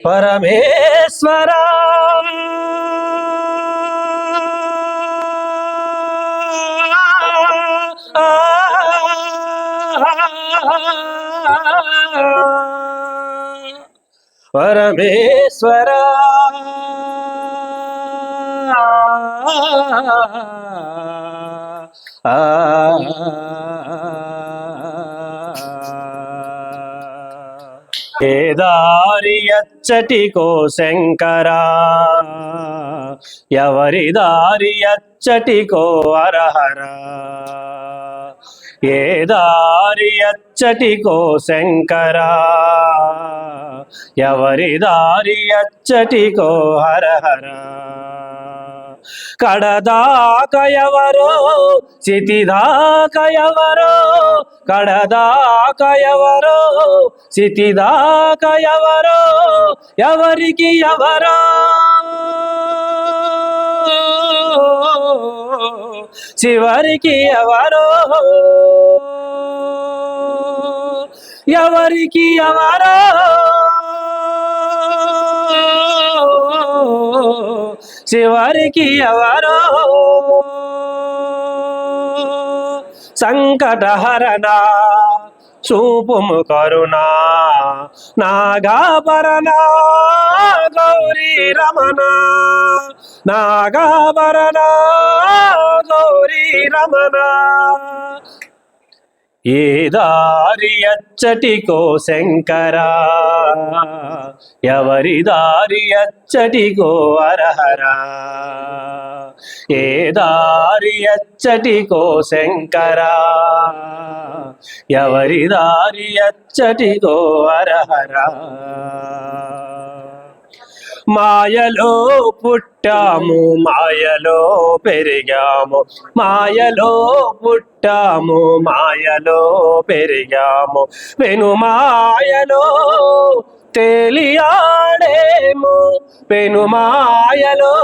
ಪರಮೇಶ್ವರ ಪರಮೇಶ್ವರ ಆ ఏదారి అచ్చటికో శంకరా? ఎవరి దారి అచ్చటికో అరహరా? ఏ దారి అచ్చటికో శంకరా? ఎవరి దారి అచ్చటికో హరహరా కడదాక ఎవరో సితిదాక ఎవరో కడదాక ఎవరో సితిదాక ఎవరో ఎవరికి ఎవరో? చివరికి ఎవరో? ఎవరికి ఎవరో? చివరికి ఎవరో? సంకటహరణ చూపుము కరుణా నాగాభరణ గౌరీ రమణ నాగాభరణ గౌరీ రమణ. ఏ దారి అచ్చటికో శంకరా? ఎవరి దారి అచ్చటికో అరహరా? ఏ దారి అచ్చటికో శంకరా? ఎవరి దారి అచ్చటికో అరహరా? మాయలో పుట్టాము మాయలో పెరిగాము. మాయలో పుట్టాము మాయలో పెరిగాము. వెను మాయలో తేలియాడేము పెను మాయలో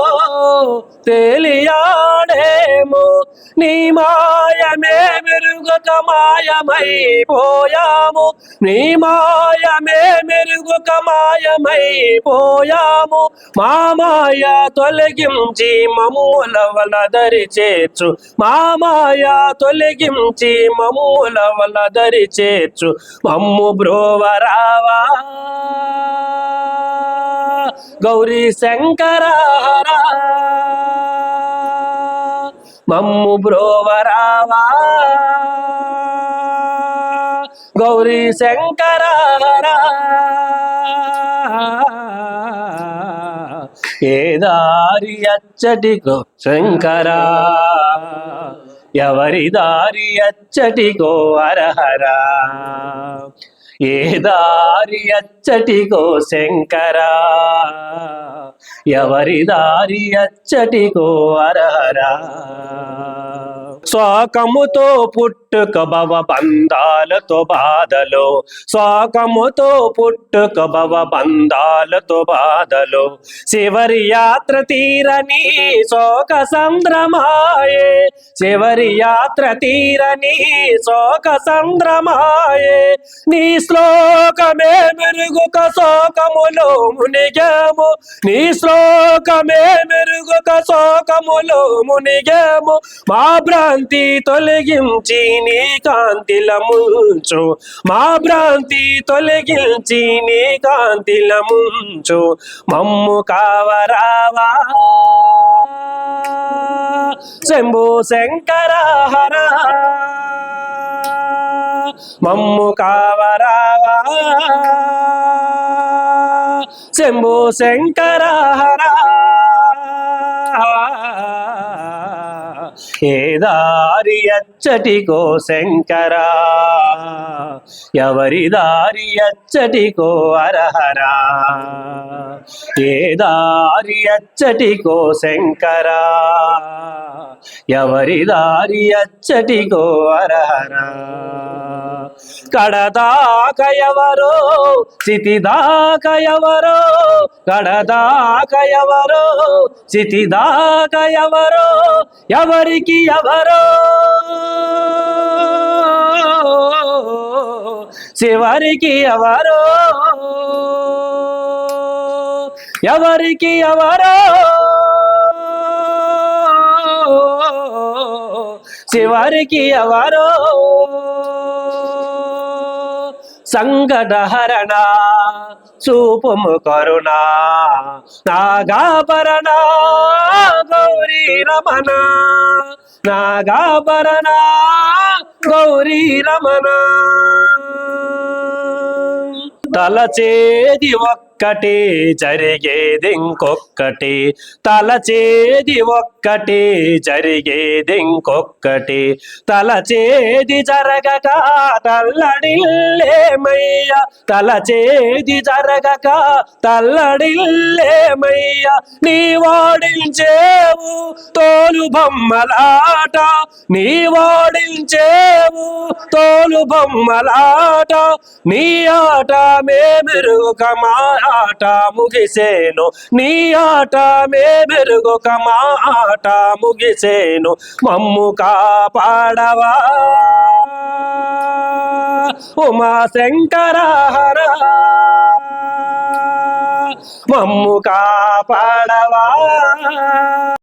తేలియాడేము నీ మాయమే మెరుగుక మాయమైపోయాము. నీ మాయమే మెరుగుక మాయమైపోయాము. మా మాయ తొలగించి మమ్ముల వలదరి చేర్చు మా మాయ తొలగించి మమ్ముల వలదరి చేర్చు మమ్ము బ్రోవరావా గౌరీ శంకర మమ్ము బ్రోవరావా. గౌరీ శంకర ఏ దారి అచ్చటికో శంకరా. ఎవరి దారి అచ్చటికో అరహరా ఏ దారి అచ్చటికో శంకరా? ఎవరి దారి అచ్చటికో అరహరా? స్వాకముతో పుట్టుక భవ బంధాలతో బాధలో. స్వాకముతో పుట్టుక భవ బంధాలతో బాధలో. శివరి యాత్ర తీరని శోక సంద్రమాయే శివరి యాత్ర తీరని శోక సంద్రమాయే నీ శ్లోకమే మెరుగుక శోకములో మునిగాము. నీ శ్లోకమే మెరుగుక శోకములో మునిగాము. మా భ్రాంతి తొలగించి నీ కాంతిలముంచు. మా భ్రాంతి తొలగించి నీ కాంతిలముంచు. మమ్ము కావరావా? శంభు శంకర హర. మమ్ము కావరావా? శంభు శంకర హర. ఏ దారి అచ్చటికో శంకరా. ఎవరి దారి అచ్చటికో అరహరా? ఏ దారి అచ్చటికో శంకరా? ఎవరి దారి అచ్చటికో అరహరా? కడదాక ఎవరో సితిదాక ఎవరో? కడదాక ఎవరో సితిదాక ఎవరో? ఎవరికి ఎవరో? చివరికి ఎవరో ఎవరికి ఎవరో చివరికి ఎవరో సంగడహరణ చూపుము కరుణ నాగాభరణ గౌరీ రమణ నాగాభరణ గౌరీ రమణ తలచేది ఒక్కటి జరిగేది ఇంకొక్కటి. తలచేది ఒక్కటి జరిగేది ఇంకొక్కటి. తలచేది జరగక తల్లడిల్లేమయ్య. తలచేది జరగక తల్లడిల్లేమయ్య. నీ వాడించేవు తోలు బొమ్మలాట. నీ వాడించేవు తోలు బొమ్మలాట. నీ ఆట మే మెరుగు కమా ఆట ముగిసేను. నీ ఆట మేమెరుగక మా ఆట ముగిసేను. మమ్ము కాపాడవా? ఉమా శంకరహర మమ్ము కాపాడవా?